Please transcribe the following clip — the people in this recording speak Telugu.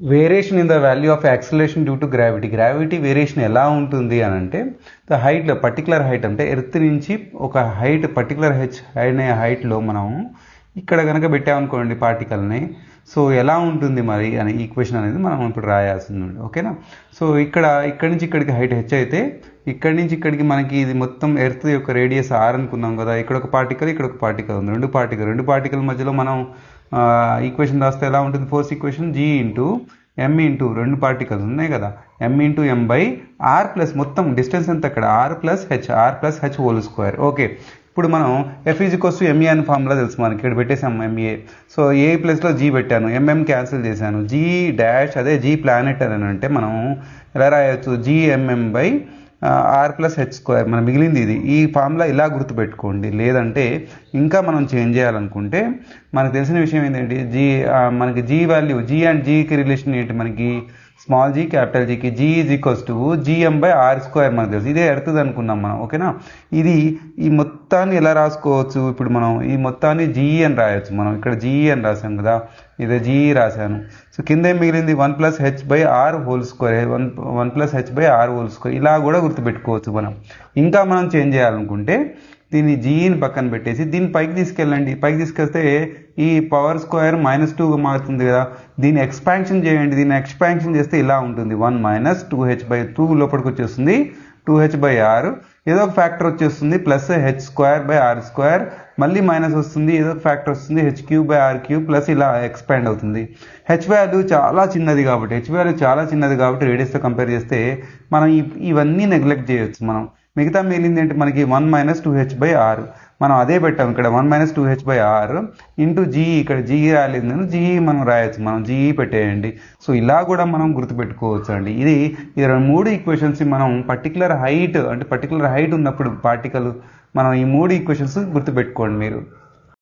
Variation in the value of acceleration due to gravity. Gravity variation ఎలా ఉంటుంది అని అంటే ద హైట్ పర్టికులర్ హైట్ అంటే ఎర్త్ నుంచి ఒక హైట్ పర్టికులర్ హెచ్ అనే హైట్లో మనం ఇక్కడ కనుక పెట్టామనుకోండి పార్టికల్ని సో ఎలా ఉంటుంది మరి అనే ఈక్వేషన్ అనేది మనం ఇప్పుడు రాయాల్సింది ఉంది ఓకేనా? సో ఇక్కడ ఇక్కడి నుంచి ఇక్కడికి హైట్ హెచ్ అయితే ఇక్కడి నుంచి ఇక్కడికి మనకి ఇది మొత్తం ఎర్త్ యొక్క రేడియస్ ఆర్ అనుకున్నాం కదా ఇక్కడ ఒక పార్టికల్ ఇక్కడ ఒక పార్టికల్ ఉంది. రెండు పార్టికల్ రెండు పార్టికల్ మధ్యలో మనం ఈక్వేషన్ రాస్తే ఎలా ఉంటుంది? Force equation G into M into రెండు పార్టికల్స్ ఉన్నాయి కదా. M into M by R plus మొత్తం డిస్టెన్స్ ఎంత అక్కడ? R plus H R plus H whole square okay ఇప్పుడు మనం ఎఫ్ ఎంఏ అని ఫార్ములా తెలుసు మనకి. ఇక్కడ పెట్టేసాం ఎంఏ సో ఏ ప్లేస్లో జీ పెట్టాను. ఎంఎం క్యాన్సిల్ చేశాను. జీ డాష్ అదే జీ ప్లానెట్ అని అంటే మనం ఎలా రాయొచ్చు? G M M by R plus H square మన మిగిలింది ఇది. ఈ ఫార్ములా ఇలా గుర్తుపెట్టుకోండి. లేదంటే ఇంకా మనం చేంజ్ చేయాలనుకుంటే మనకు తెలిసిన విషయం ఏంటంటే జీ మనకి జీ వాల్యూ జీ అండ్ జీకి రిలేషన్ ఏంటి మనకి? Small G capital జీకి G is equals to G M by R square మనకు తెలుసు. ఇదే ఎడుతుంది అనుకున్నాం మనం ఓకేనా ఇది ఈ మొత్తాన్ని ఎలా రాసుకోవచ్చు? ఇప్పుడు మనం ఈ మొత్తాన్ని జీఈ అని రాయొచ్చు. మనం ఇక్కడ జీఈ అని రాసాం కదా ఇదే జీఈ రాశాను. సో కింద మిగిలింది? One plus H by R whole square one one plus H by R whole square ఇలా కూడా గుర్తుపెట్టుకోవచ్చు మనం. ఇంకా మనం చేంజ్ చేయాలనుకుంటే దీన్ని జీని పక్కన పెట్టేసి దీన్ని పైకి తీసుకెళ్ళండి. పైకి తీసుకెళ్తే ఈ పవర్ స్క్వేర్ మైనస్ టూగా మారుతుంది కదా. దీన్ని ఎక్స్పాన్షన్ చేయండి. దీన్ని ఎక్స్పాన్షన్ చేస్తే ఇలా ఉంటుంది. One minus two H by two లోపలికి వచ్చేస్తుంది. టూ హెచ్ బై ఆర్ ఏదో ఒక ఫ్యాక్టర్ వచ్చేస్తుంది. Plus H square by R square మళ్ళీ మైనస్ వస్తుంది. ఏదో ఒక ఫ్యాక్టర్ వస్తుంది. H cube by R cube plus ఇలా ఎక్స్పాండ్ అవుతుంది. హెచ్ వాల్యూ చాలా చిన్నది కాబట్టి హెచ్ వాల్యూ చాలా చిన్నది కాబట్టి రేడియస్తో కంపేర్ చేస్తే మనం ఇవన్నీ నెగ్లెక్ట్ చేయొచ్చు మనం. మిగతా మిగిలింది ఏంటి? మనకి one minus two H by R. మనం అదే పెట్టాం ఇక్కడ. One minus two H by R into GE ఇక్కడ జీఈ రాలేదు జీఈ మనం రాయొచ్చు. మనం జీఈ పెట్టేయండి. సో ఇలా కూడా మనం గుర్తుపెట్టుకోవచ్చు అండి. ఇది ఇరవై మూడు ఈక్వేషన్స్ మనం పర్టికులర్ హైట్ అంటే పర్టికులర్ హైట్ ఉన్నప్పుడు పార్టికల్ మనం ఈ మూడు ఈక్వేషన్స్ గుర్తుపెట్టుకోండి మీరు.